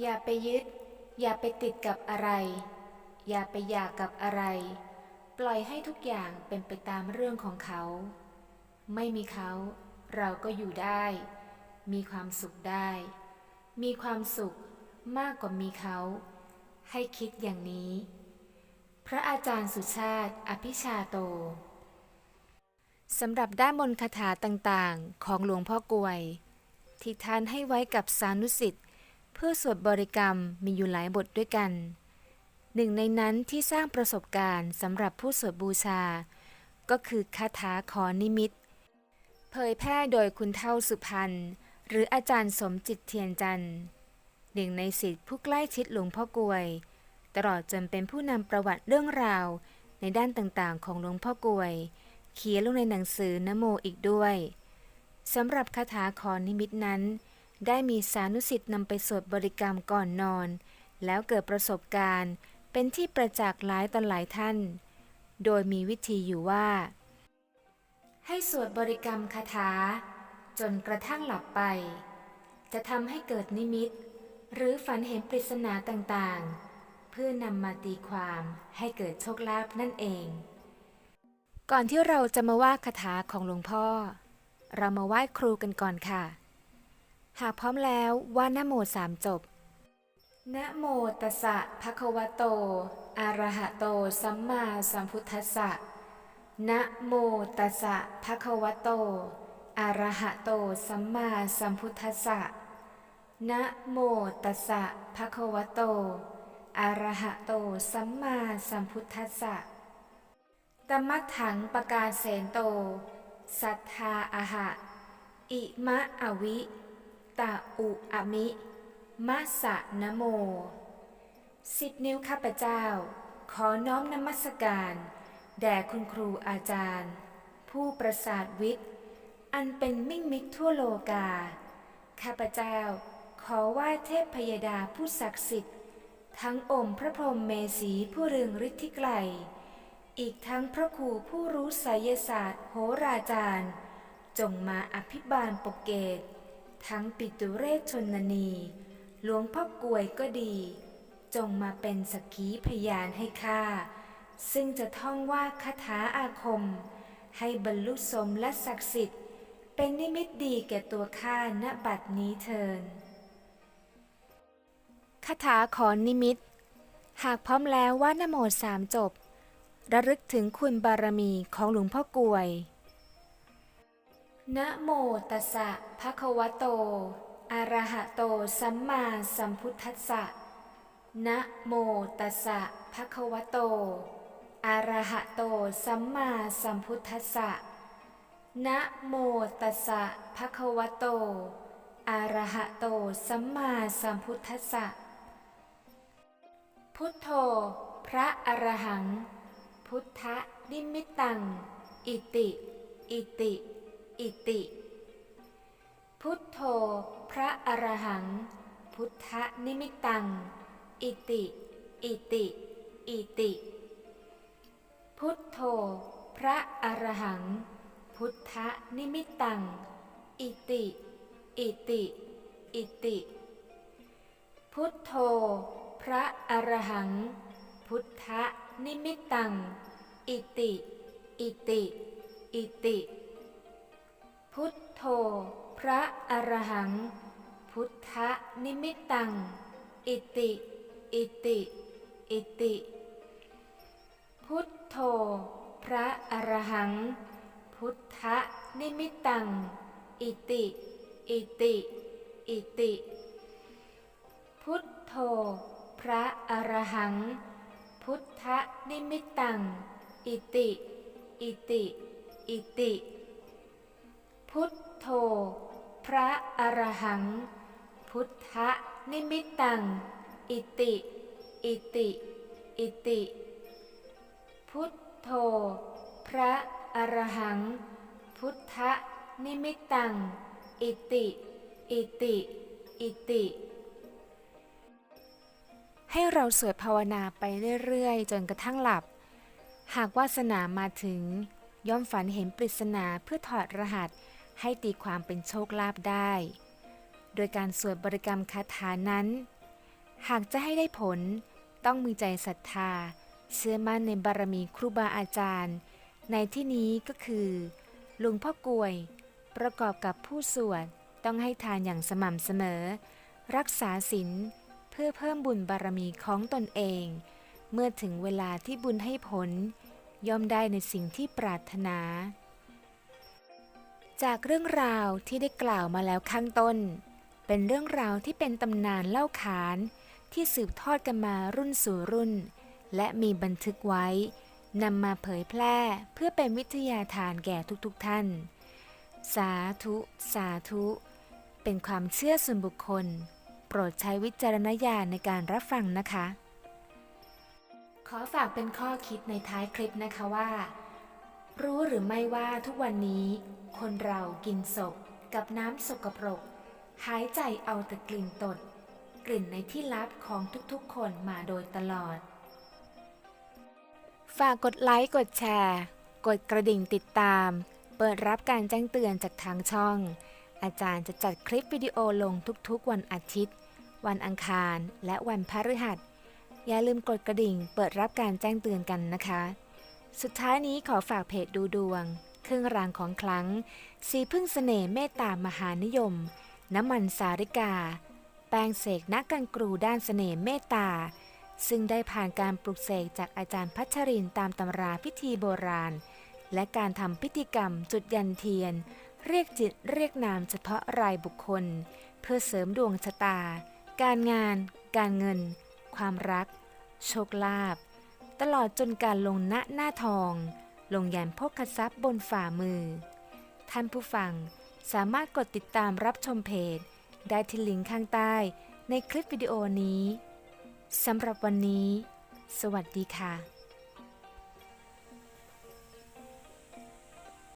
อย่าไปยึด อย่าไปติดกับอะไร อย่าไปอยากกับอะไร ปล่อยให้ทุกอย่างเป็นไปตามเรื่องของเขา ไม่มีเขา เราก็อยู่ได้ มีความสุขได้ มีความสุขมากกว่ามีเขา ให้คิดอย่างนี้ พระอาจารย์สุชาติ อภิชาโตสำหรับด้านมนคาถาต่างๆ ของหลวงพ่อกลวย ที่ท่านให้ไว้กับสานุสิทธิ์ พื่อสวดบริกรรมมีอยู่หลายบทด้วยกัน หนึ่งในนั้นที่สร้างประสบการณ์สำหรับผู้สวดบูชา ก็คือคาถาขอนิมิต เผยแพร่โดยคุณเท่าสุพรรณหรืออาจารย์สมจิตเทียนจันทร์หนึ่งในศิษย์ผู้ใกล้ชิดหลวงพ่อกลวย ตลอดจนเป็นผู้นำประวัติเรื่องราว ในด้านต่างๆ ของหลวงพ่อกลวย เขียนลงในหนังสือนโมอีกด้วยสำหรับคาถาขอนิมิตนั้น ได้มีสานุสิทธิ์นำไปสวดบริกรรมก่อนนอน แล้วเกิดประสบการณ์ เป็นที่ประจักษ์หลายต่อหลายท่าน โดยมีวิธีอยู่ว่า ให้สวดบริกรรมคาถา จนกระทั่งหลับไป จะทำให้เกิดนิมิต หรือฝันเห็นปริศนาต่างๆ เพื่อนำมาตีความให้เกิดโชคลาภนั่นเอง ก่อนที่เราจะมาว่าคาถาของหลวงพ่อ เรามาไหว้ครูกันก่อนค่ะ หากพร้อมแล้วว่านโมสามจบ นะโมตัสสะภะคะวะโต อะระหะโต สัมมาสัมพุทธัสสะ นะโมตัสสะภะคะวะโต อะระหะโต สัมมาสัมพุทธัสสะ นะโมตัสสะภะคะวะโต อะระหะโต สัมมาสัมพุทธัสสะตมัตถังปกาเสนโต สัทธาอะหะ อิมะอวิ ตาอุอมิมัสะนะโม สิบนิ้วข้าพเจ้า ขอน้อมนมัสการ แด่คุณครูอาจารย์ ผู้ประสาทวิทย์ อันเป็นมิ่งมิกทั่วโลกา ข้าพเจ้า ขอไหว้เทพพยดาผู้ศักดิ์สิทธิ์ ทั้งองค์พระพรหมเมสีผู้เรืองฤทธิไกล อีกทั้งพระครูผู้รู้ไสยศาสตร์โหราจารย์ จงมาอภิบาลปกเกต ทั้งปิตุเรศชนนี หลวงพ่อกวยก็ดี จงมาเป็นสักขีพยานให้ข้า ซึ่งจะท่องว่าคาถาอาคม ให้บรรลุสมและศักดิ์สิทธิ์ เป็นนิมิตดีแก่ตัวข้าณบัดนี้เทินคาถาขอนิมิต หากพร้อมแล้วว่านโมสามจบ ระลึกถึงคุณบารมีของหลวงพ่อกวย นะโมตัสสะภะคะวะโต อะระหะโต สัมมาสัมพุทธัสสะ นะโมตัสสะภะคะวะโต อะระหะโต สัมมาสัมพุทธัสสะ นะโมตัสสะภะคะวะโต อะระหะโต สัมมาสัมพุทธัสสะ พุทโธ พระอรหัง พุทธนิมิตตัง อิติ อิติ อิติ พุทโธ พระอรหัง พุทธนิมิตตัง อิติ อิติ อิติ พุทโธ พระอรหัง พุทธนิมิตตัง อิติ อิติ อิติ พุทโธ พระอรหัง พุทธนิมิตตัง อิติ อิติ อิติ พุทโธ พระอรหัง พุทธนิมิตตัง อิติ อิติ อิติ พุทโธ พระอรหัง พุทธนิมิตตัง อิติ อิติ อิติ พุทโธ พระอรหัง พุทธนิมิตตัง อิติ อิติ อิติ พุทโธ พระอรหัง พุทธะนิมิตตัง อิติ อิติ อิติ พุทโธ พระอรหัง พุทธะนิมิตตัง อิติ อิติ อิติ ให้เราสวดภาวนาไปเรื่อยๆ จนกระทั่งหลับ หากวาสนามาถึงย่อมฝันเห็นปริศนาเพื่อถอดรหัส ให้ตีความเป็นโชคลาภได้ โดยการสวดบริกรรมคาถานั้น หากจะให้ได้ผลต้องมีใจศรัทธา เชื่อมั่นในบารมีครูบาอาจารย์ ในที่นี้ก็คือหลวงพ่อกลวย ประกอบกับผู้สวดต้องให้ทานอย่างสม่ำเสมอ รักษาศีลเพื่อเพิ่มบุญบารมีของตนเอง เมื่อถึงเวลาที่บุญให้ผล ย่อมได้ในสิ่งที่ปรารถนา จากเรื่องราวที่ได้กล่าวมาแล้วข้างต้น เป็นเรื่องราวที่เป็นตำนานเล่าขานที่สืบทอดกันมารุ่นสู่รุ่น และมีบันทึกไว้นำมาเผยแพร่เพื่อเป็นวิทยาทานแก่ทุกๆทท่าน สาธุ สาธุ เป็นความเชื่อส่วนบุคคล โปรดใช้วิจารณญาณในการรับฟังนะคะ ขอฝากเป็นข้อคิดในท้ายคลิปนะคะว่า รู้หรือไม่ว่าทุกวันนี้ คนเรากินศพกับน้ำสกปรก หายใจเอาแต่กลิ่นตด กลิ่นในที่ลับของทุกๆคนมาโดยตลอด ฝากกดไลค์กดแชร์ กดกระดิ่งติดตาม เปิดรับการแจ้งเตือนจากทางช่อง อาจารย์จะจัดคลิปวิดีโอลงทุกๆ วันอาทิตย์ วันอังคารและวันพฤหัส อย่าลืมกดกระดิ่งเปิดรับการแจ้งเตือนกันนะคะ สุดท้ายนี้ขอฝากเพจดูดวง เครื่องรางของคลัง สีพึ่งเสน่ห์เมตตามหานิยม น้ำมันสาริกา แปรงเสกนักกันกรูด้านเสน่ห์เมตตา ซึ่งได้ผ่านการปลุกเสกจากอาจารย์พัชรินตามตำราพิธีโบราณ และการทำพิธีกรรมจุดยันเทียน เรียกจิตเรียกนามเฉพาะรายบุคคล เพื่อเสริมดวงชะตา การงาน การเงิน ความรัก โชคลาภ ตลอดจนการลงณหน้าทอง ลงยันพกทรัพย์บนฝ่ามือ ท่านผู้ฟังสามารถกดติดตามรับชมเพจ ได้ที่ลิงก์ข้างใต้ในคลิปวิดีโอนี้สำหรับวันนี้ สวัสดีค่ะ